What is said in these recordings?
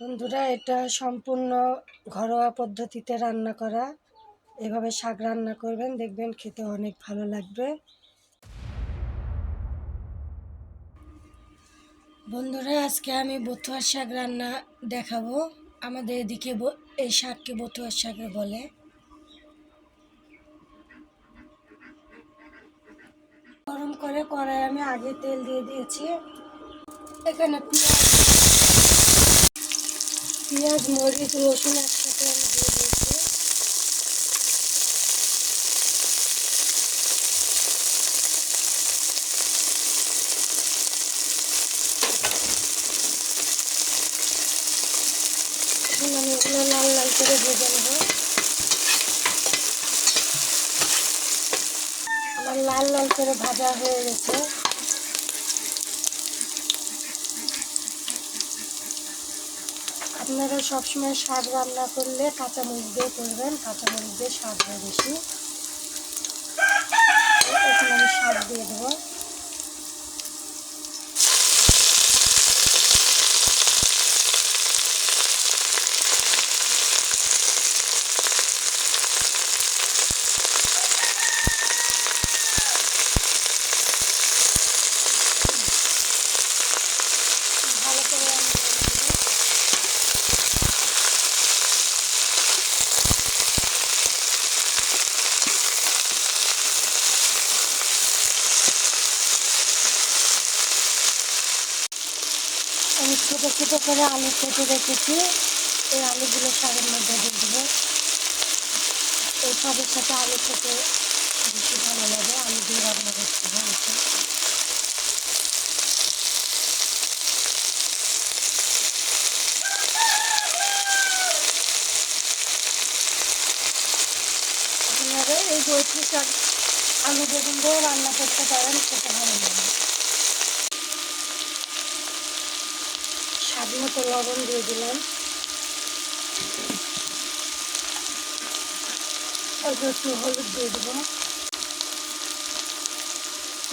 বন্ধুরা, এটা সম্পূর্ণ ঘরোয়া পদ্ধতিতে রান্না করা। এভাবে শাক রান্না করবেন, দেখবেন খেতে অনেক ভালো লাগবে। বন্ধুরা, আজকে আমি বথুয়ার শাক রান্না দেখাবো। আমাদের এদিকে এই শাককে বথুয়ার শাকে বলে। গরম করে কড়াই আমি আগে তেল দিয়ে দিয়েছি। এখানে পেঁয়াজ পেঁয়াজ, মরিচ, রসুন একসাথে আমি দিয়ে দিয়েছি। আমি এগুলো লাল লাল করে ভেজে নেব। আমার লাল লাল করে ভাজা হয়ে গেছে। আপনারা সবসময় শাক রান্না করলে কাঁচামরিচ দিয়ে করবেন কাঁচামরিচ দিয়ে স্বাদটা হয় বেশি। এখন শাক দিয়ে দেবো ভালো করে আমি নেড়ে দেবো। আমি ছোটো ছোটো করে আলু কেটে রেখেছি। এই আলুগুলো শাকের মধ্যে দিয়ে দেবো। এই শাকের সাথে আলু খেতে বেশি ভালো লাগে। আলু দিয়ে রান্না করতে হবে আপনারা এই বৈঠি শাক, আলু বেগুন দিয়ে রান্না করতে পারেন, খেতে ভালো লাগে। স্বাদ মতো লবণ দিয়ে দিলাম। একটু হলুদ দিয়ে দেবো।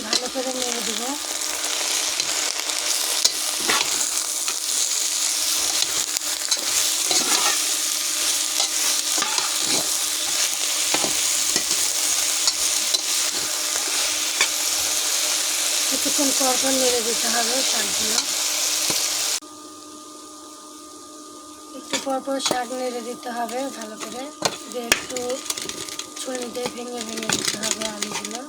ভালো করে নেড়ে দেবো। কিছুক্ষণ পর পর নেড়ে দিতে হবে শাকগুলো একটু পর পর শাক নেড়ে দিতে হবে ভালো করে। দিয়ে একটু ছুরি ভেঙে ভেঙে দিতে হবে আলুগুলো।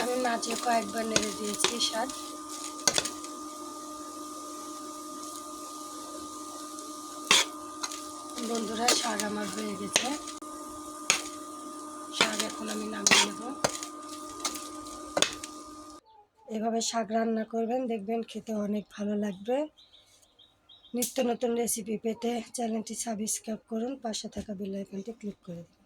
আমি মাঝে কয়েকবার নেড়ে দিয়েছি শাক। বন্ধুরা, শাক আমার হয়ে গেছে। শাক এখন আমি নামিয়ে নেব। এভাবে শাক রান্না করবেন, দেখবেন খেতে অনেক ভালো লাগবে। নিত্য নতুন রেসিপি পেতে চ্যানেলটি সাবস্ক্রাইব করুন, পাশে থাকা বেল আইকনটি ক্লিক করে দিন।